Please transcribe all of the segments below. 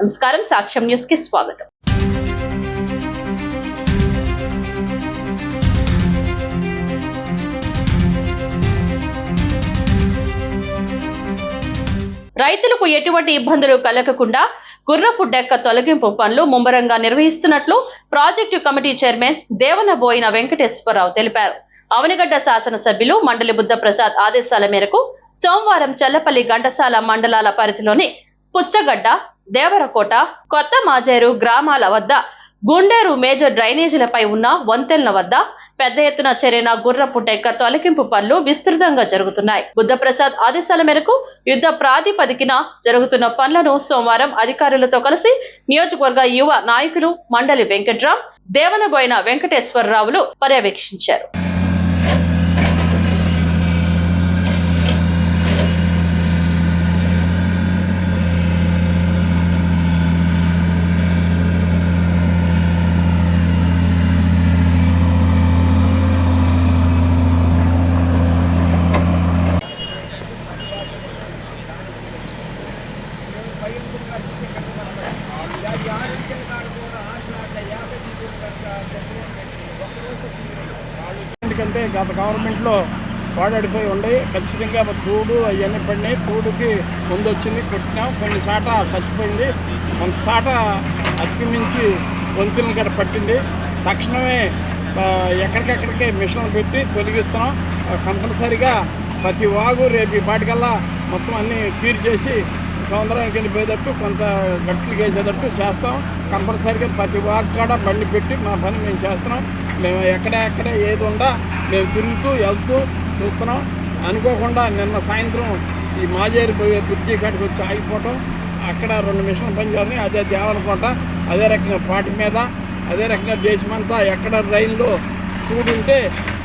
నమస్కారం సాక్ష్యం న్యూస్కి స్వాగతం. రైతులకు ఎటువంటి ఇబ్బందులు కలగకుండా గుర్రపు డెక్క తొలగింపు పనులు ముమ్మరంగా నిర్వహిస్తున్నట్లు project committee chairman Devanaboina Venkateswararao తెలిపారు. అవనిగడ్డ శాసనసభ్యులు మండలి బుద్ధ ప్రసాద్ ఆదేశాల మేరకు సోమవారం చల్లపల్లి ఘంటసాల మండలాల పరిధిలోని పుచ్చగడ్డ దేవరకోట కొత్త మాజేరు గ్రామాల వద్ద గుండేరు మేజర్ డ్రైనేజీలపై ఉన్న వంతెనల వద్ద పెద్ద ఎత్తున చేరిన గుర్రపు టెక్క తొలగింపు పనులు విస్తృతంగా జరుగుతున్నాయి. బుద్ధప్రసాద్ ఆదేశాల మేరకు యుద్ధ ప్రాతిపదికన జరుగుతున్న పనులను సోమవారం అధికారులతో కలిసి నియోజకవర్గ యువ నాయకులు మండలి వెంకట్రామ్ దేవనబోయిన వెంకటేశ్వరరావులు పర్యవేక్షించారు. ఎందుకంటే గత గవర్నమెంట్లో పాడాడిపోయి ఉండి ఖచ్చితంగా తూడు అవన్నీ పడినాయి. తూడుకి ముందు వచ్చింది కొట్టినాం కొన్ని చాట చచ్చిపోయింది. కొంత చాట అతికిమించి వంతులను గడ పట్టింది. తక్షణమే ఆ, ఎక్కడికెక్కడికే మిషన్లు పెట్టి తొలగిస్తున్నాం. కంపల్సరిగా ప్రతి వాగు రేపు ఈ పాటికల్లా మొత్తం అన్నీ క్లియర్ చేసి సౌందర్యానికి వెళ్ళిపోయేటట్టు కొంత గట్లు వేసేటట్టు చేస్తాం. కంపల్సరిగా ప్రతి వాక్కడ బండి పెట్టి మా పని మేము చేస్తున్నాం. మేము ఎక్కడ ఎక్కడ ఏది ఉండా మేము తిరుగుతూ వెళ్తూ చూస్తున్నాం. అనుకోకుండా నిన్న సాయంత్రం ఈ మాజేరి పోయే బ్రిడ్జి కాడికి వచ్చి ఆగిపోవటం అక్కడ రెండు మిషన్లు పనిచేస్తున్నాయి అదే దేవరకోట అదే రకంగా పాటి మీద అదే రకంగా దేశమంతా ఎక్కడ రైల్లో చూడుంటే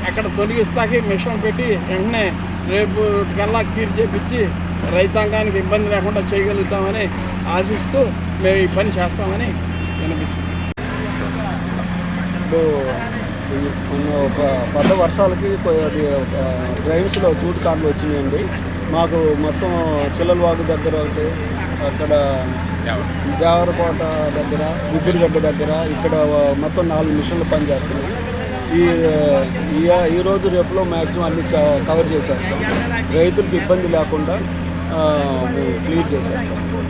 అక్కడ తొలగిస్తాకి మిషన్ పెట్టి వెంటనే రేపు కల్లా కీర్ చేపించి రైతాంగానికి ఇబ్బంది లేకుండా చేయగలుగుతామని ఆశిస్తూ మేము ఈ పని చేస్తామని వినిపించింది ఇప్పుడు ఒక పెద్ద వర్షాలకి అది డ్రైవ్స్లో తూటి కార్లు వచ్చినాయండి. మాకు మొత్తం చిల్లలవాగు దగ్గర ఒకటి అక్కడ దేవరకోట దగ్గర గుబ్బిరిగడ్డ దగ్గర ఇక్కడ మొత్తం నాలుగు మిషన్లు పనిచేస్తున్నాయి ఈ ఈ రోజు రేపులో మ్యాక్సిమం అన్ని కవర్ చేసేస్తాం. రైతులకు ఇబ్బంది లేకుండా క్లియర్ చేసేస్తాం.